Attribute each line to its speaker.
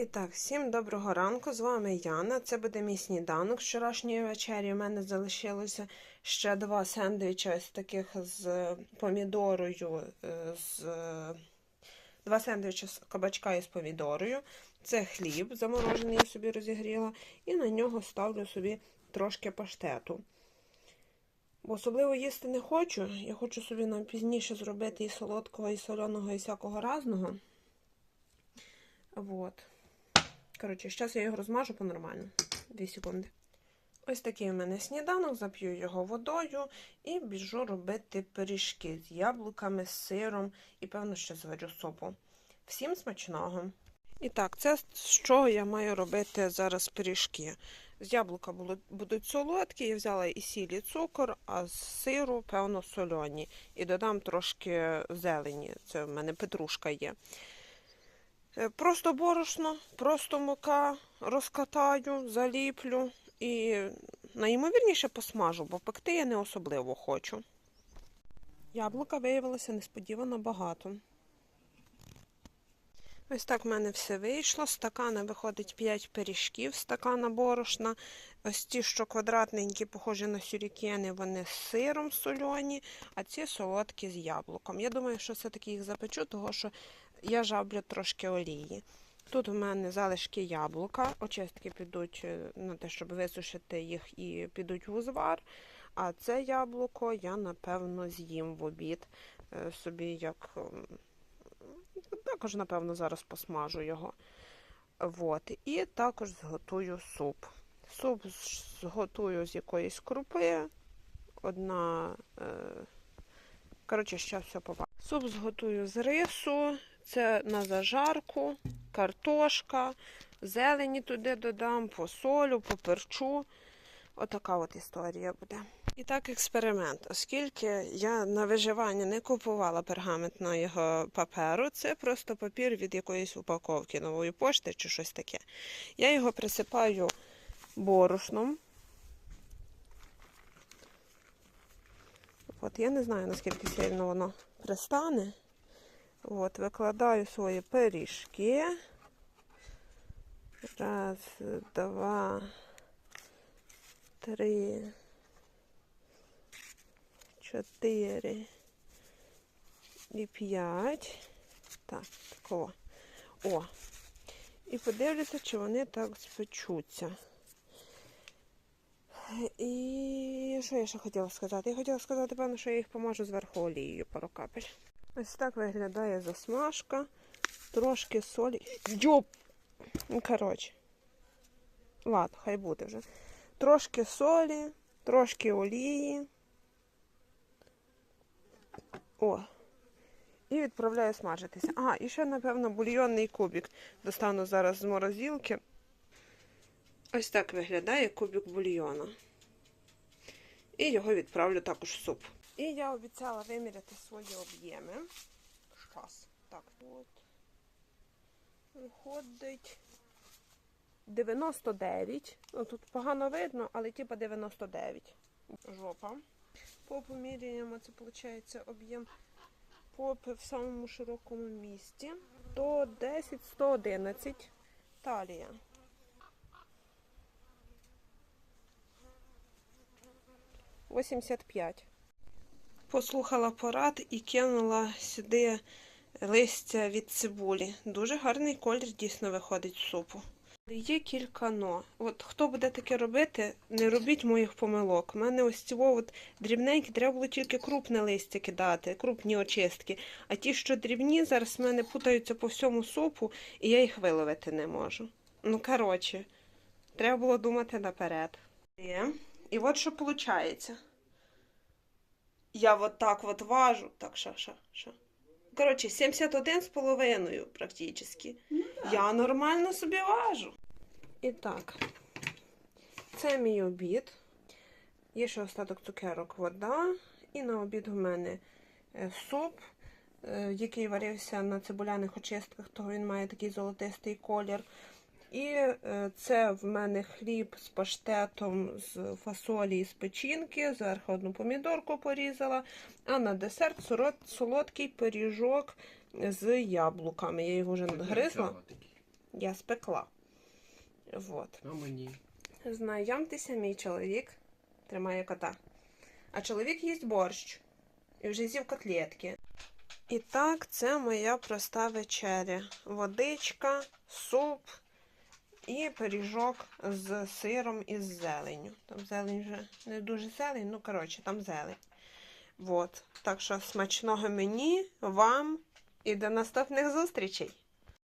Speaker 1: І так, всім доброго ранку. З вами Яна. Це буде мій сніданок з вчорашньої вечері. У мене залишилося ще два сендвіча ось таких з помідорою, е, з два сендвічі з кабачка із помідорою. Це хліб заморожений, я собі розігріла, і на нього ставлю собі трошки паштету. Бо особливо їсти не хочу. Я хочу собі на пізніше зробити і солодкого, і соленого, і всякого разного. Вот. Коротше, зараз я його розмажу по-нормально. Дві секунди. Ось такий у мене сніданок, зап'ю його водою і біжу робити пиріжки з яблуками, з сиром і, певно, ще зварю супу. Всім смачного! І так, це з чого я маю робити зараз пиріжки. З яблука будуть солодкі, я взяла і сіль, цукор, а з сиру, певно, сольоні. І додам трошки зелені. Це в мене петрушка є. Е, Просто борошно, просто мука розкатаю, заліплю і найімовірніше посмажу, бо пекти я не особливо хочу. Яблука виявилося несподівано багато. Ось так в мене все вийшло. Стакана виходить 5 пиріжків, стакана борошна. Ось ті, що квадратненькі, похожі на сюрікени, вони з сиром сольоні, а ці солодкі з яблуком. Я думаю, що все-таки їх запечу, тому що я жаблю трошки олії. Тут у мене залишки яблука, очистки підуть е, на те, щоб висушити їх і підуть в узвар. А це яблуко я, напевно, з'їм в обід е, собі як. Також, напевно, зараз посмажу його. Вот. І також зготую суп. Суп зготую з якоїсь крупи. Одна. Е... Коротше, ще все побачу. Суп зготую з рису. Це на зажарку, картошка, зелені туди додам, посолю, поперчу. Отака от історія буде. І так, експеримент. Оскільки я на виживання не купувала пергаментного паперу, це просто папір від якоїсь упаковки нової пошти чи щось таке. Я його присипаю борошном. От я не знаю, наскільки сильно воно пристане. От, викладаю свої пиріжки. Раз, два, три, чотири і п'ять. Так, такого. О. І подивлюся, чи вони так спечуться. І що я ще хотіла сказати? Я хотіла сказати, певно, що я їх помажу зверху олією пару капель. Ось так виглядає засмажка. Трошки солі. Йоп! Ну, коротше. Ладно, хай буде вже. Трошки солі, трошки олії. О. І відправляю смажитися. Ага, і ще, напевно, бульйонний кубик. Достану зараз з морозилки. Ось так виглядає кубик бульйона. І його відправлю також в суп. І я обіцяла виміряти свої об'єми. Щас. Так, от. Виходить 99. Ну, тут погано видно, але типа 99. Жопа. По поміряємо, це виходить об'єм попи в самому широкому місці. 110, 111. Талія. Восімдесят п'ять. Послухала порад і кинула сюди листя від цибулі. Дуже гарний колір дійсно виходить з супу. Є кілька но. От хто буде таке робити, не робіть моїх помилок. У мене ось цього от дрібненькі, треба було тільки крупне листя кидати, крупні очистки. А ті, що дрібні, зараз в мене путаються по всьому супу, і я їх виловити не можу. Ну, коротше, треба було думати наперед. І от що виходить. Я вот так вот важу. Так, ша, ша, ша. Коротше, 71 з половиною практично. Я нормально собі важу. І так, це мій обід. Є ще остаток цукерок, вода. І на обід у мене е, суп, е, який варився на цибуляних очистках, того він має такий золотистий колір. І е, це в мене хліб з паштетом з фасолі і з печінки, зверху одну помідорку порізала, а на десерт солодкий пиріжок з яблуками. Я його вже надгризла. я спекла. Вот.
Speaker 2: А мені.
Speaker 1: Знайомтеся, мій чоловік тримає кота. А чоловік їсть борщ і вже з'їв котлетки. І так, це моя проста вечеря. Водичка, суп і пиріжок з сиром і з зеленю. Там зелень вже не дуже зелень, ну коротше, там зелень. Вот. Так що смачного мені, вам і до наступних зустрічей!